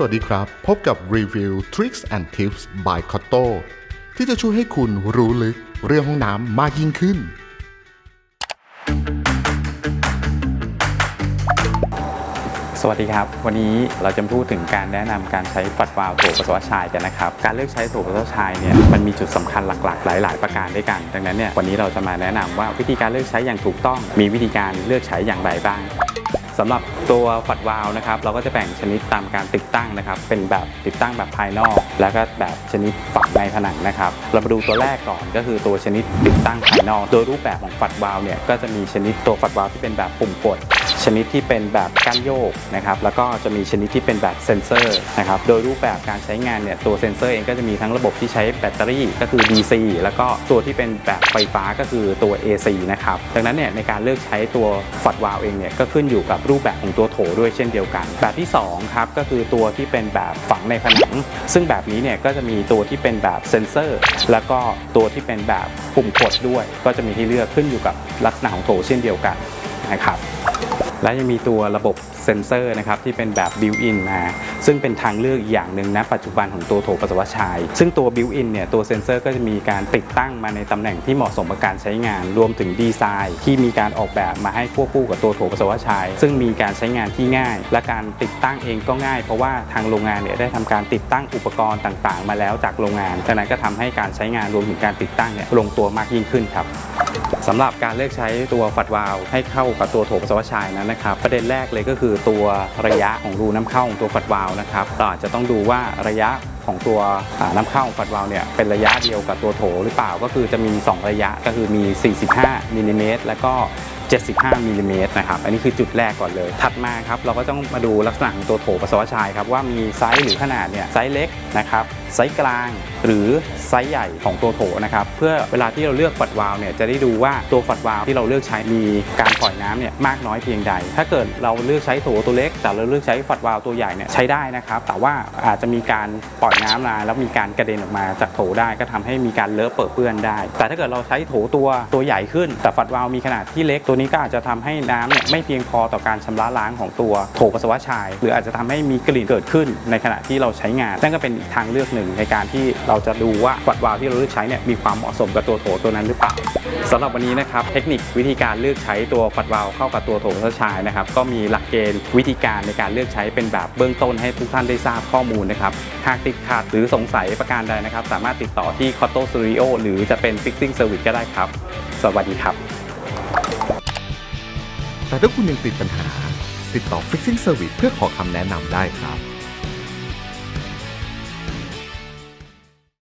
สวัสดีครับ พบกับรีวิว Tricks and Tips by Cotto ที่จะช่วยให้คุณรู้ลึกเรื่องห้องน้ำมากยิ่งขึ้น สวัสดีครับ วันนี้เราจะพูดถึงการแนะนำการใช้ฝัดวาล์วโถปัสสาวะชายกันนะครับ การเลือกใช้โถปัสสาวะชายเนี่ยมันมีจุดสำคัญหลักๆ หลาย ๆ ประการด้วยกัน ดังนั้นเนี่ยวันนี้เราจะมาแนะนำว่าวิธีการเลือกใช้อย่างถูกต้อง มีวิธีการเลือกใช้อย่างไรบ้างสำหรับ ตัวฝัดวาล์วนะครับเราก็จะแบ่งชนิดตามการติดตั้งนะครับ เป็นแบบติดตั้งแบบภายนอก แล้วก็แบบชนิดฝังในผนังนะครับ เรามาดูตัวแรกก่อนก็คือตัวชนิดติดตั้งภายนอก โดยรูปแบบของฝัดวาล์วเนี่ยก็จะมีชนิดตัวฝัดวาล์วที่เป็นแบบปุ่มกด ชนิดที่เป็นแบบก้านโยกนะครับแล้วก็จะมีชนิดที่เป็นแบบเซนเซอร์นะครับโดยรูปแบบการใช้งานเนี่ยตัวเซนเซอร์เองก็จะมีทั้งระบบที่ใช้แบตเตอรี่ก็คือ DC แล้วก็ตัวที่เป็นแบบไฟฟ้าก็คือตัว AC นะครับดังนั้นเนี่ยในการเลือกใช้ตัวฝัดวาล์วเองเนี่ยก็ขึ้นอยู่กับรูปแบบของตัวโถด้วยเช่นเดียวกัน แบบที่2ครับก็คือตัวที่เป็นแบบฝังในผนัง ซึ่งแบบนี้เนี่ยก็จะมีตัวที่เป็นแบบเซนเซอร์ แล้วก็ตัวที่เป็นแบบปุ่มกดด้วย ก็จะมีที่เลือกขึ้นอยู่กับลักษณะของโถเช่นเดียวกันนะครับ และยังมีตัวระบบเซ็นเซอร์นะครับที่เป็นแบบบิวอินมา ซึ่งเป็นทางเลือกอีกอย่างหนึ่งนะปัจจุบันของตัวโถปัสสาวะชาย ซึ่งตัวบิวอินเนี่ยตัวเซ็นเซอร์ก็จะมีการติดตั้งมาในตำแหน่งที่เหมาะสมกับการใช้งาน รวมถึงดีไซน์ ที่มีการออกแบบมาให้ควบคู่กับตัวโถปัสสาวะชาย ซึ่งมีการใช้งานที่ง่าย และการติดตั้งเองก็ง่าย เพราะว่าทางโรงงานเนี่ยได้ทำการติดตั้งอุปกรณ์ต่างๆ มาแล้วจากโรงงานดังนั้นก็ทำให้การใช้งานรวมถึงการติดตั้งเนี่ยลงตัวมากยิ่งขึ้นครับ สำหรับการเลือกใช้ตัวฝัดวาลให้เข้ากับตัวโถปัสสาวะชายนั้นนะครับ ประเด็นแรกเลยก็คือตัวระยะของรูน้ำเข้าของตัวฝัดวาลนะครับเราอาจจะต้องดูว่าระยะของตัวน้ำเข้าของฝัดวาลเนี่ยเป็นระยะเดียวกับตัวโถหรือเปล่าก็คือจะมี 2 ระยะก็คือมี 45มิลลิเมตรแล้วก็ 75มิลลิเมตรนะครับ อันนี้คือจุดแรกก่อนเลย ถัดมาครับ เราก็ต้องมาดูลักษณะของตัวโถปัสสาวะชายครับ ว่ามีไซส์หรือขนาดเนี่ยไซส์เล็กนะครับ ไซส์กลาง หรือไซส์ใหญ่ของตัวโถนะครับเพื่อเวลาที่เราเลือกฝัดวาล์วเนี่ยจะได้ดูว่าตัวฝัดวาล์วที่เราเลือกใช้มีการปล่อยน้ำเนี่ยมากน้อยเพียงใด ถ้าเกิดเราเลือกใช้โถตัวเล็ก แต่เราเลือกใช้ฝัดวาล์วตัวใหญ่เนี่ยใช้ได้นะครับแต่ว่าอาจจะมีการปล่อยน้ำมาแล้วมีการกระเด็นออกมาจากโถได้ก็ทำให้มีการเลอะเปื้อเปื้อนได้ แต่ถ้าเกิดเราใช้โถตัวตัวใหญ่ขึ้น แต่ฝัดวาล์วมีขนาดที่เล็กตัวนี้ก็อาจจะทำให้น้ำเนี่ยไม่เพียงพอต่อการชำระล้างของตัวโถปัสสาวะชาย หรืออาจจะทำให้มีกลิ่นเกิดขึ้นในขณะที่เราใช้งานนั่นก็เป็นอีกทางเลือกหนึ่งในการที่เราจะดูว่าฝัดวาล์วที่เราเลือกใช้เนี่ยมีความเหมาะสมกับตัวโถตัวนั้นหรือเปล่าสำหรับวันนี้นะครับเทคนิควิธีการเลือกใช้ตัวฝัดวาล์วเข้ากับตัวโถปัสสาชายนะครับก็มีหลักเกณฑ์วิธีการในการเลือกใช้เป็นแบบเบื้องต้นให้ทุกท่านได้ทราบข้อมูลนะครับหากติดขัดหรือสงสัยประการใดนะครับ สามารถติดต่อที่ Cotto Studio หรือจะเป็น Fixing Service ก็ได้ครับ สวัสดีครับ แต่ถ้าคุณยังติดปัญหา ติดต่อ Fixing Service เพื่อขอคำแนะนำได้ครับ